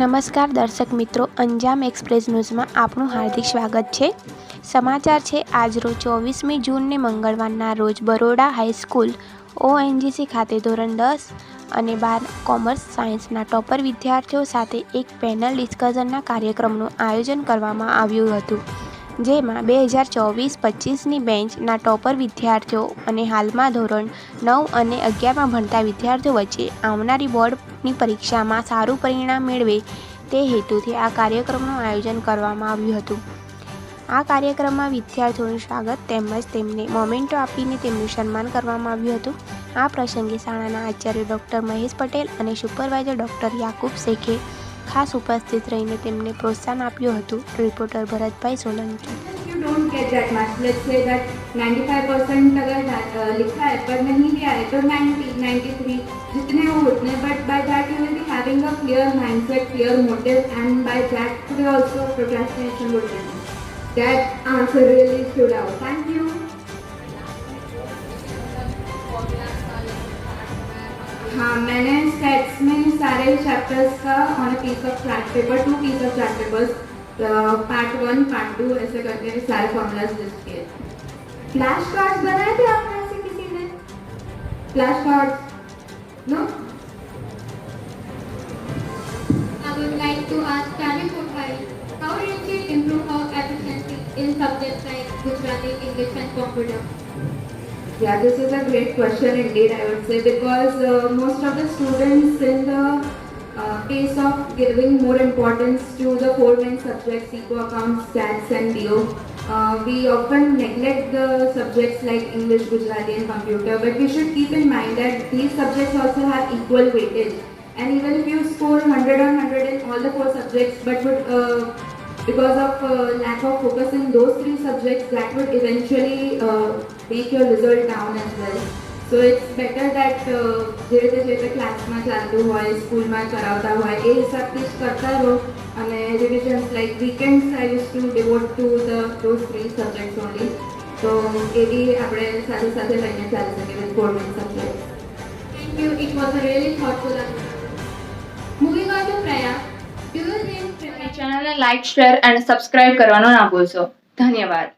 નમસ્કાર દર્શક મિત્રો અંજામ એક્સપ્રેસ ન્યૂઝમાં આપનું હાર્દિક સ્વાગત છે સમાચાર છે આજરોજ ચોવીસમી જૂનને મંગળવારના રોજ બરોડા હાઈસ્કૂલ ઓએનજીસી ખાતે ધોરણ દસ અને બાર કોમર્સ સાયન્સના ટોપર વિદ્યાર્થીઓ સાથે એક પેનલ ડિસ્કશનના કાર્યક્રમનું આયોજન કરવામાં આવ્યું હતું જેમાં બે હજાર ચોવીસ પચીસની બેન્ચના ટોપર વિદ્યાર્થીઓ અને હાલમાં ધોરણ નવ અને અગિયારમાં ભણતા વિદ્યાર્થીઓ વચ્ચે આવનારી બોર્ડની પરીક્ષામાં સારું પરિણામ મેળવે તે હેતુથી આ કાર્યક્રમનું આયોજન કરવામાં આવ્યું હતું આ કાર્યક્રમમાં વિદ્યાર્થીઓનું સ્વાગત તેમજ તેમને મોમેન્ટો આપીને તેમનું સન્માન કરવામાં આવ્યું હતું આ પ્રસંગે શાળાના આચાર્ય ડૉક્ટર મહેશ પટેલ અને સુપરવાઇઝર ડૉક્ટર યાકુબ શેખે ખાસ ઉપસ્થિત રહીને તેમને પ્રોત્સાહન આપ્યું હતું reporter Bharatbhai Solanki don't get that much. Let's say that 95% अगर uh, लिखा है पर नहीं भी आए तो 90, 93 जितने हो उतने but by that you will be having a clear mindset clear motive and by that today also procrastination would reduce that answer really stood out thank you हाँ मैंने सेट सारे चैप्टर्स का one piece of flat paper two piece of flat papers part one part two ऐसे करके सारे formulas list किए flash card बनाए थे आपने ऐसे किसी ने flash card no like to ask Tammy Kothari, how did she improve our efficiency in subjects like Gujarati, English and computer? Yeah, this is a great question indeed, I would say, because uh, most of the students in the uh, case of giving more importance to the four main subjects, eco accounts, stats and DO, uh, we often neglect the subjects like English, Gujarati and computer, but we should keep in mind that these subjects also have equal weightage. And even if you score 100 on 100 in all the four subjects, but would, uh, because of uh, lack of focus in those three subjects, that would eventually uh, take your result down as well. So it's better that જે રીતે જે રીતે ક્લાસમાં ચાલતું હોય સ્કૂલમાં ચલાવતા હોય એ હિસાબથી જ કરતા રહો અને revisions like weekends I use to devote to the those three subjects only તો એ બી આપણે સાથે સાથે લઈને ચાલી શકીએ with government subject thank you it was a really thoughtful moving on to પ્રયા યુ થિંક ચેનલને લાઈક શેર અને સબસ્ક્રાઇબ કરવાનો ના ભૂલશો ધન્યવાદ